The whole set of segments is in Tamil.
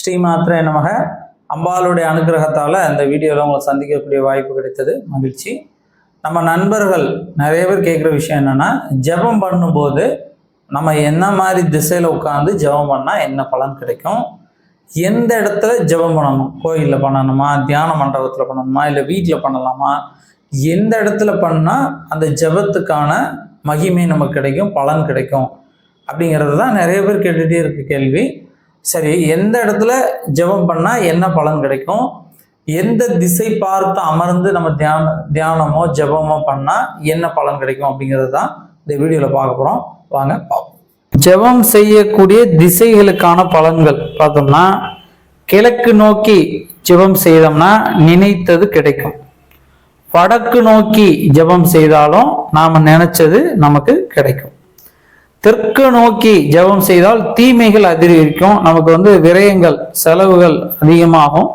ஸ்ரீமாத்ரே நமக. அம்பாளுடைய அனுகிரகத்தால் இந்த வீடியோவில் உங்களை சந்திக்கக்கூடிய வாய்ப்பு கிடைத்தது. மகிழ்ச்சி. நம்ம நண்பர்கள் நிறைய பேர் கேட்குற விஷயம் என்னென்னா ஜெபம் பண்ணும்போது நம்ம என்ன மாதிரி திசையில் உட்காந்து ஜெபம் பண்ணால் என்ன பலன் கிடைக்கும்? எந்த இடத்துல ஜெபம் பண்ணணும்? கோயிலில் பண்ணணுமா? தியான மண்டபத்தில் பண்ணணுமா? இல்லை வீட்டில் பண்ணலாமா? எந்த இடத்துல பண்ணால் அந்த ஜெபத்துக்கான மகிமை நமக்கு கிடைக்கும் பலன் கிடைக்கும்? அப்படிங்கிறது தான் நிறைய பேர் கேட்டுகிட்டே இருக்க கேள்வி. சரி எந்த இடத்துல ஜெபம் பண்ணால் என்ன பலன் கிடைக்கும்? எந்த திசை பார்த்து அமர்ந்து நம்ம தியான தியானமோ ஜெபமோ பண்ணால் என்ன பலன் கிடைக்கும் அப்படிங்கிறது தான் இந்த வீடியோவில் பார்க்க போகிறோம் வாங்க பார்ப்போம். ஜெபம் செய்யக்கூடிய திசைகளுக்கான பலன்கள் பார்த்தோம்னா கிழக்கு நோக்கி ஜெபம் செய்தோம்னா நினைத்தது கிடைக்கும். வடக்கு நோக்கி ஜெபம் செய்தாலும் நாம் நினைச்சது நமக்கு கிடைக்கும். தெற்கு நோக்கி ஜெபம் செய்தால் தீமைகள் அதிகரிக்கும். நமக்கு வந்து விரயங்கள் செலவுகள் அதிகமாகும்.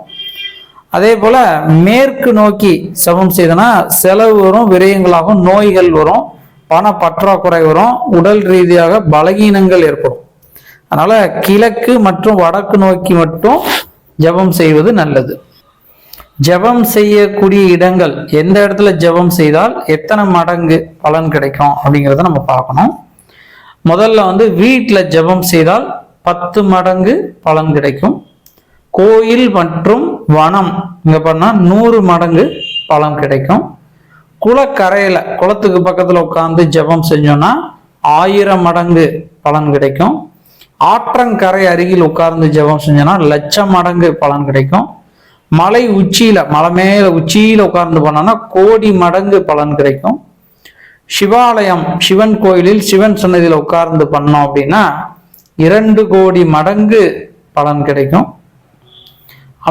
அதே போல மேற்கு நோக்கி ஜெபம் செய்தனா செலவு வரும் விரயங்களாகும் நோய்கள் வரும் பண பற்றாக்குறை வரும் உடல் ரீதியாக பலகீனங்கள் ஏற்படும். அதனால கிழக்கு மற்றும் வடக்கு நோக்கி மட்டும் ஜெபம் செய்வது நல்லது. ஜெபம் செய்யக்கூடிய இடங்கள் எந்த இடத்துல ஜெபம் செய்தால் எத்தனை மடங்கு பலன் கிடைக்கும் அப்படிங்கிறத நம்ம பார்க்கணும். முதல்ல வந்து வீட்டில் ஜெபம் செய்தால் பத்து மடங்கு பலன் கிடைக்கும். கோயில் மற்றும் வனம் இங்கே பண்ணா நூறு மடங்கு பலன் கிடைக்கும். குளக்கரையில் குளத்துக்கு பக்கத்தில் உட்காந்து ஜெபம் செஞ்சோன்னா ஆயிரம் மடங்கு பலன் கிடைக்கும். ஆற்றங்கரை அருகில் உட்கார்ந்து ஜெபம் செஞ்சோன்னா லட்சம் மடங்கு பலன் கிடைக்கும். மலை உச்சியில மலை மேல உச்சியில உட்கார்ந்து பண்ணோம்னா கோடி மடங்கு பலன் கிடைக்கும். சிவாலயம் சிவன் கோயிலில் சிவன் சன்னதியில் உட்கார்ந்து பண்ணோம் அப்படின்னா இரண்டு கோடி மடங்கு பலன் கிடைக்கும்.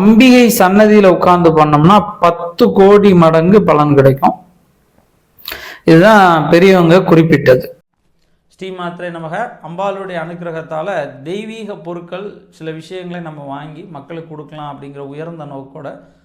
அம்பிகை சன்னதியில உட்கார்ந்து பண்ணோம்னா பத்து கோடி மடங்கு பலன் கிடைக்கும். இதுதான் பெரியவங்க குறிப்பிட்டது. ஸ்ரீமாத்திரை நமக. அம்பாளுடைய அனுகிரகத்தால் தெய்வீக பொருட்கள் சில விஷயங்களை நம்ம வாங்கி மக்களுக்கு கொடுக்கலாம் அப்படிங்கிற உயர்ந்த நோக்கோட